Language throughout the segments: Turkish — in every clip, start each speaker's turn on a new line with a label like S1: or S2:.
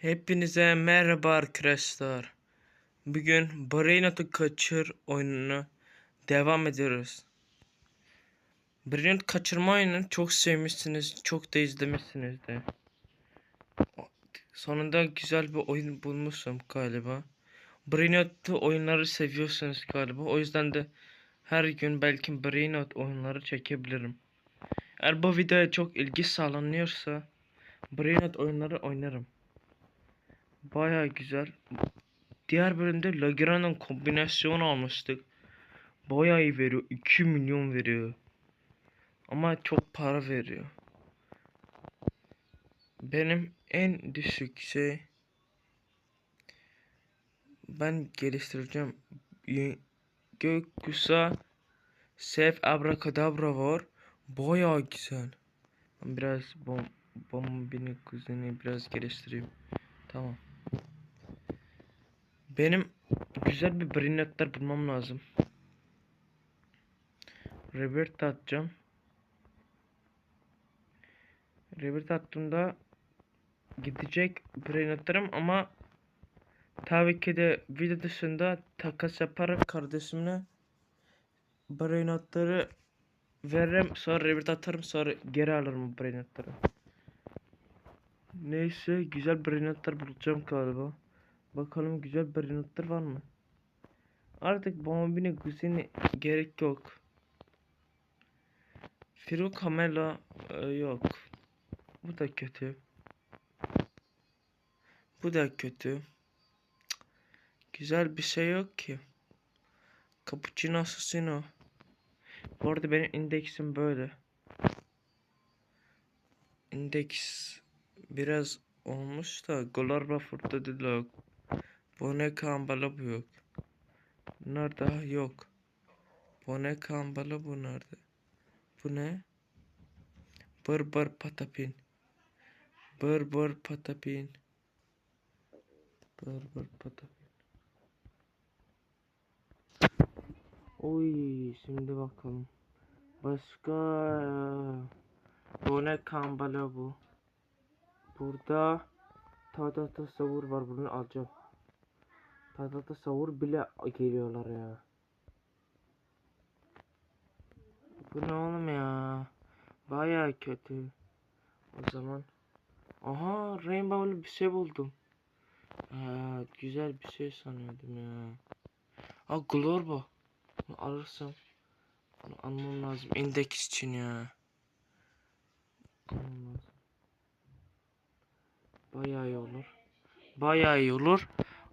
S1: Hepinize merhaba arkadaşlar. Bugün Brain Out'u kaçır oyununu devam ediyoruz. Brain Out kaçırma oyununu çok sevmişsiniz, çok da izlemişsiniz de. Sonunda güzel bir oyun bulmuşum galiba. Brain Out'u oyunları seviyorsunuz galiba. O yüzden de her gün belki Brain Out oyunları çekebilirim. Eğer bu videoya çok ilgi sağlanıyorsa Brain Out oyunları oynarım. Baya güzel. Diğer bölümde Lagran'ın kombinasyonu almıştık. Baya iyi veriyor. 2 milyon veriyor. Ama çok para veriyor. Benim en düşük şey ben geliştireceğim. Gökkuşağı Sef Abrakadabra var. Baya güzel. Ben biraz bom bombini kuzeni biraz geliştireyim. Tamam. Benim güzel bir brinetler bulmam lazım. Rebirth atacağım. Rebirth attığımda gidecek brinetlerim ama tabii ki de video dışında takas yaparak kardeşimle brinetleri veririm sonra rebirth atarım sonra geri alırım bu brinetleri. Neyse güzel brinetler bulacağım galiba. Bakalım güzel brinetler var mı? Artık bombini kuzeni gerek yok. Firu Kamela e, yok. Bu da kötü. Bu da kötü. Güzel bir şey yok ki. Cappuccino Assassino. Bu arada benim indeksim böyle. İndeks biraz olmuş da Gloria Furta değil yok. Bone Kambala bu yok. Bunlar daha yok. Bone Kambala bu nerede? Bu ne? Bır bır patapin. Bır bır patapin. Bır bır patapin. Oy şimdi bakalım. Başka Bone Kambala bu. Burada Tada tasavvur var bunu alacağım. Tada tasavvur bile geliyorlar ya. Bu ne oğlum ya? Baya kötü. O zaman. Aha Rainbow'lu bir şey buldum. Aa, güzel bir şey sanıyordum ya. Aa Glorbo. Bunu alırsam. Bunu almam lazım. Indeks için ya. Almam. Bayağı iyi olur. Bayağı iyi olur.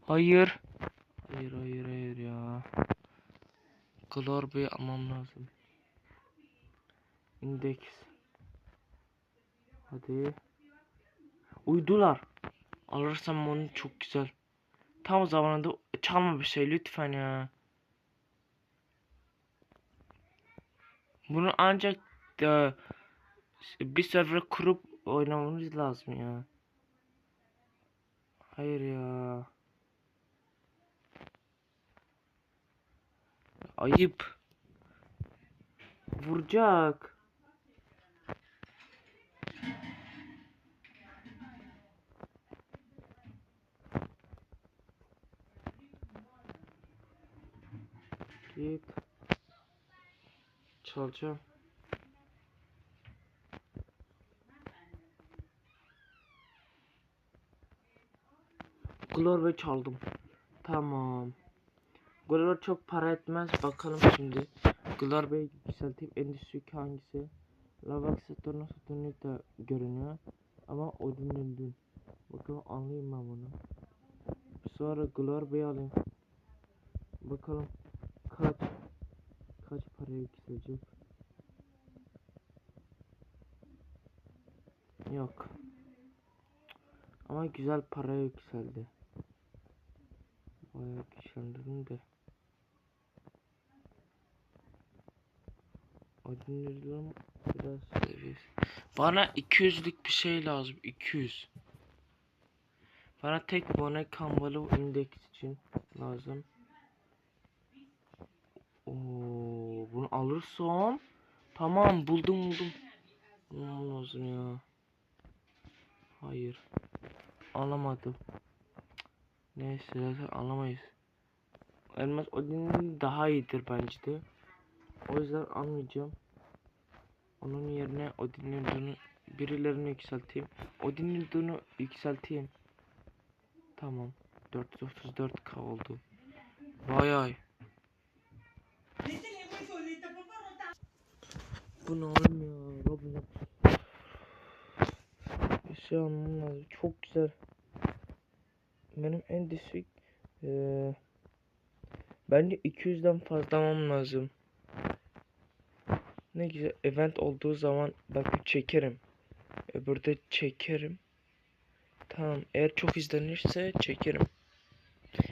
S1: Hayır. Hayır hayır hayır ya. Glorbo'yu almam lazım. Indeks. Hadi. Uydular. Alırsam onu çok güzel. Tam zamanında çalma bir şey lütfen ya. Bunu ancak e, bir server kurup oynamamız lazım ya. Hayır ya. Ayıp. Vuracak. Git. Çalacağım. Glor ve çaldım. Tamam. Glor çok para etmez. Bakalım şimdi. Glor Bey yükselteyim. En düşük hangisi? Lavax Saturno Saturno da görünüyor. Ama Odin Odin. Bakalım anlayayım ben bunu. Sonra Glor Bey alayım. Bakalım kaç kaç paraya yükselecek. Yok. Ama güzel paraya yükseldi. Bayağı güçlendirdim de. Ordinarylığım biraz seviyesi. Bana 200'lük bir şey lazım. 200. Bana tek bone kambalı indeks için lazım. Oo, bunu alırsam tamam buldum buldum. Bulmam lazım ya. Hayır. alamadım. Neyse zaten alamayız. Elmas Odin'in daha iyidir bence de. O yüzden almayacağım. Onun yerine Odin'in ürünü birilerini yükselteyim. Odin'in ürünü yükselteyim. Tamam. 434k oldu. Vay ay. Bu ne oğlum ya? Roblox. Bir şey almam lazım. Çok güzel. Benim en düşük eee bence 200'den fazla almam lazım. Ne güzel event olduğu zaman belki çekerim. Öbürde çekerim. Tamam eğer çok izlenirse çekerim.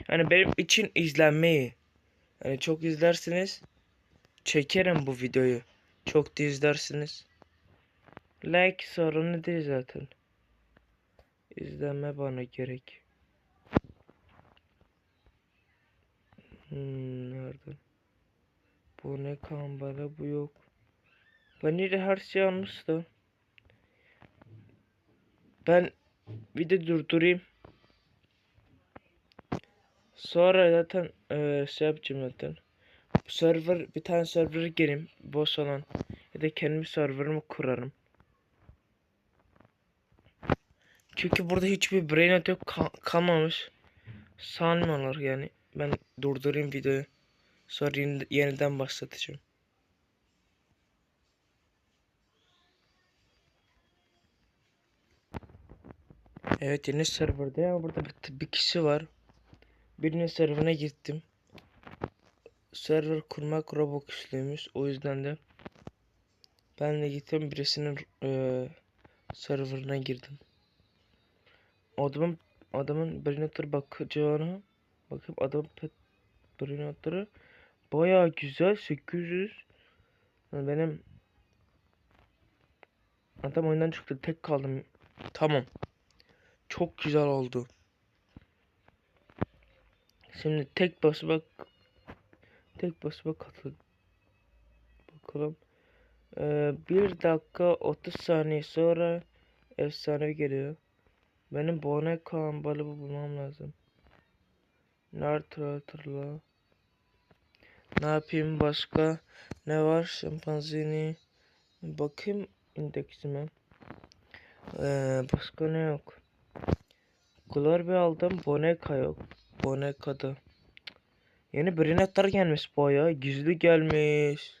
S1: Yani benim için izlenmeyi. Yani çok izlersiniz çekerim bu videoyu. Çok da izlersiniz. Like sorunu değil zaten. İzleme bana gerek. Hmm, nereden? Bu ne kambara bu yok. Yine her şey almıştım. Ben video durdurayım. Sonra zaten eee şey yapacağım zaten. Server bir tane server'a gireyim boş olan ya da kendi server'ımı kurarım. Çünkü burada hiçbir brainot yok ka- kalmamış. Sanmıyorlar yani. Ben durdurayım videoyu. Sonra yeni- yeniden başlatacağım. Evet yeni serverda ama burada bir, bir kişi var. Birinin serverına gittim. Server kurmak Robux'luymuş. O yüzden de ben de gittim birisinin eee serverına girdim. Adamın adamın Brinator bakacağına bakıp adam pet Brinator'ı baya güzel 800 Yani benim adam oyundan çıktı tek kaldım. Tamam. Çok güzel oldu. Şimdi tek bası bak tek basıma katıl bakalım. Ee, 1 dakika 30 saniye sonra efsane geliyor. Benim Bone Kaan balığı bulmam lazım. Nerede hatırla. Ne yapayım başka? Ne var? Şempanzini. Bakayım indeksime. Ee, başka ne yok? Glorby aldım. Boneka yok. Boneka'da. Yeni Brinetler gelmiş baya. Gizli gelmiş.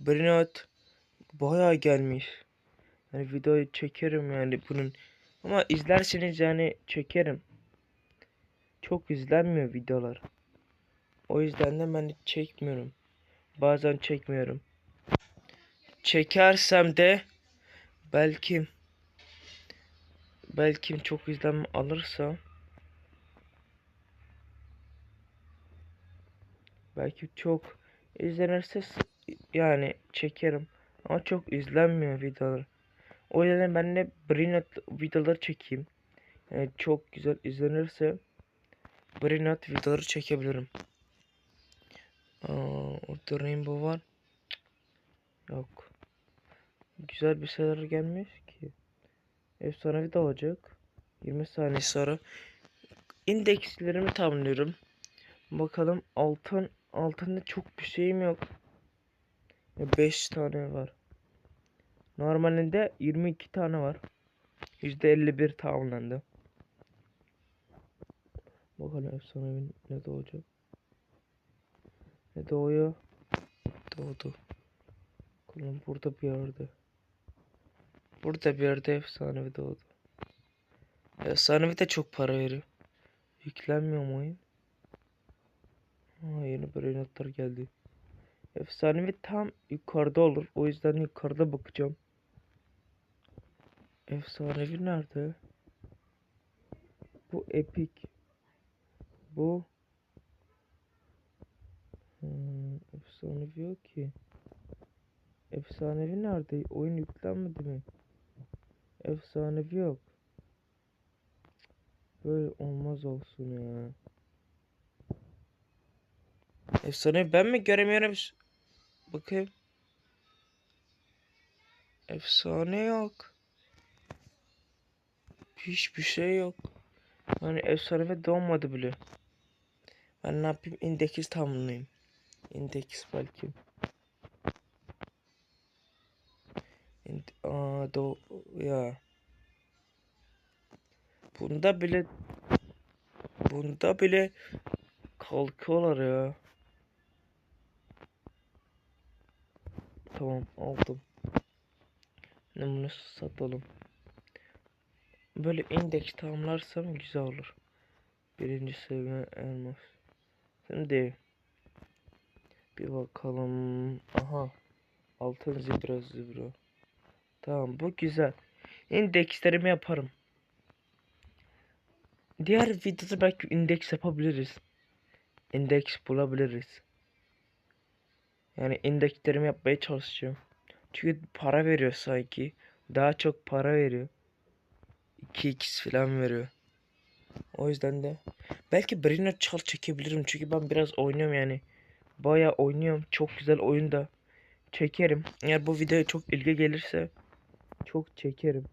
S1: Brinet baya gelmiş. Yani videoyu çekerim yani bunun. Ama izlerseniz yani çekerim. Çok izlenmiyor videolar. O yüzden de ben çekmiyorum. Bazen çekmiyorum. Çekersem de belki belki çok izlenme alırsa belki çok izlenirse yani çekerim. Ama çok izlenmiyor videolar. O yüzden ben de Brinot videoları çekeyim. Yani çok güzel izlenirse Brinot videoları çekebilirim. Aa, orada Rainbow var. Yok. Güzel bir şeyler gelmiş. Efsanevi de olacak. 20 saniye sonra. İndekslerimi tamamlıyorum. Bakalım altın altında çok bir şeyim yok. 5 tane var. Normalinde 22 tane var. %51 tamamlandı. Bakalım efsanevi ne doğacak. Ne doğuyor? Doğdu. Bakalım burada bir yerde. Burada bir yerde efsanevi doğdu. Efsanevi de çok para veriyor. Yüklenmiyor mu oyun? Aa, yeni böyle notlar geldi. Efsanevi tam yukarıda olur. O yüzden yukarıda bakacağım. Efsanevi nerede? Bu epic. Bu hmm, efsanevi yok ki. Efsanevi nerede? Oyun yüklenmedi mi? Efsanevi yok. Böyle olmaz olsun ya. Efsanevi ben mi göremiyorum? Bakayım. Efsane yok. Hiçbir şey yok. Hani efsanevi doğmadı bile. Ben ne yapayım? Indeks tamamlayayım. Indeks belki. Do ya. Bunda bile bunda bile kalkıyorlar ya. Tamam aldım. Şimdi bunu satalım. Böyle indeks tamamlarsam güzel olur. Birinci seviye elmas. Şimdi bir bakalım. Aha. Altın zibra zibra. Tamam bu güzel. İndekslerimi yaparım. Diğer videoda belki indeks yapabiliriz. İndeks bulabiliriz. Yani indekslerimi yapmaya çalışacağım. Çünkü para veriyor sanki. Daha çok para veriyor. 2x falan veriyor. O yüzden de belki Brino çal çekebilirim çünkü ben biraz oynuyorum yani. Baya oynuyorum. Çok güzel oyunda. Çekerim. Eğer bu videoya çok ilgi gelirse çok çekerim.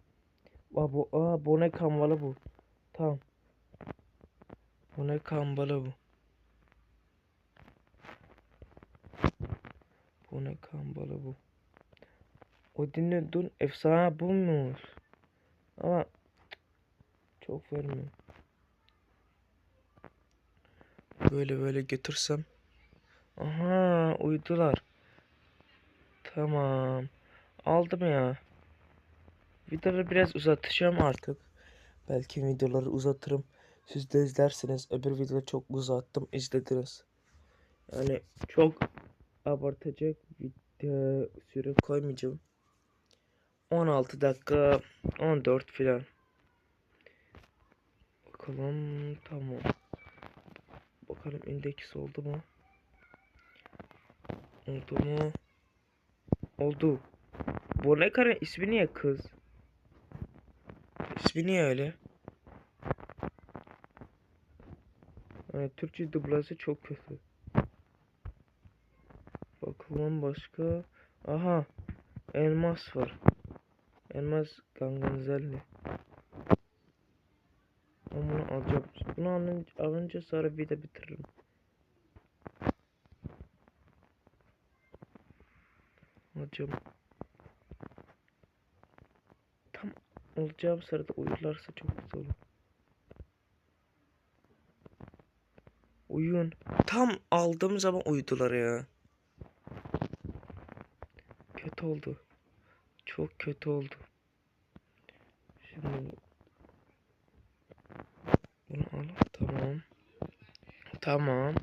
S1: Aa bu aa bu ne kambalı bu. Tamam. Bu ne kambalı bu. Bu ne kambalı bu. Odin'le dün efsane bulmuş. Ama çok vermiyor. Böyle böyle götürsem. Aha uydular. Tamam. Aldım ya. Videoları biraz uzatacağım artık. Belki videoları uzatırım. Siz de izlersiniz. Öbür videoda çok uzattım. izlediniz. Yani çok abartacak video süre koymayacağım. 16 dakika 14 filan. Bakalım tamam. Bakalım indeks oldu mu? Oldu mu? Oldu. Bu ne kare ismi niye kız? İsmi niye öyle? Evet, Türkçe dublajı çok kötü. Bakalım başka. Aha. Elmas var. Elmas Ganganzelli. Ben bunu alacağım. Bunu alınca, alınca sonra bir de bitiririm. Alacağım. Tam alacağım sırada uyurlarsa çok güzel olur. Uyuyun. Tam aldığım zaman uyudular ya. Kötü oldu. Çok kötü oldu. Şimdi bunu al. Tamam. Tamam.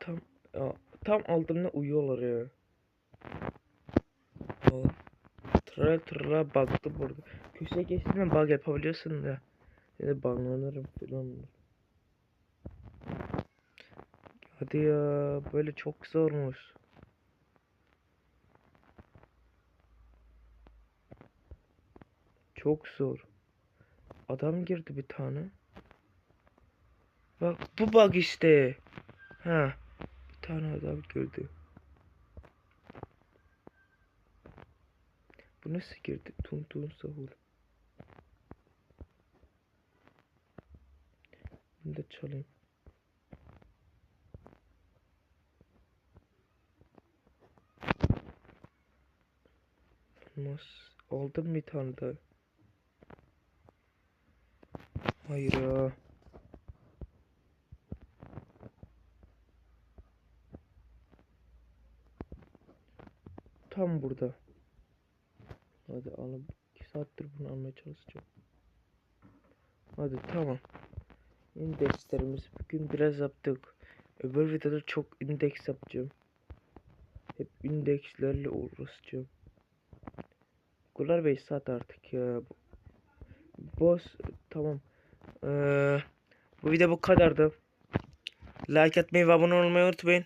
S1: Tam ya, tam aldığımda uyuyorlar ya. Al. Tıra tıra baktı burada. Köşeye geçtiğinde bug yapabiliyorsun da. Ya da buglanırım falan. Hadi ya böyle çok zormuş. Çok zor. Adam girdi bir tane. Bak bu bug işte. Ha. Bir tane adam girdi. Bu nasıl girdi? Tun tun sahur. Da çalayım. Elmas. Aldım bir tane daha. Hayır. Tam burada. Hadi alıp 2 saattir bunu almaya çalışacağım. Hadi tamam. İndekslerimizi bugün biraz yaptık. Öbür videoda çok indeks yapacağım. Hep indekslerle uğraşacağım. Kular Bey saat artık ya. Boss tamam. Ee, bu video bu kadardı. Like atmayı ve abone olmayı unutmayın.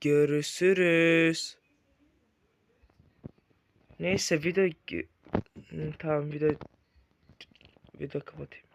S1: Görüşürüz. Neyse video tamam video video kapatayım.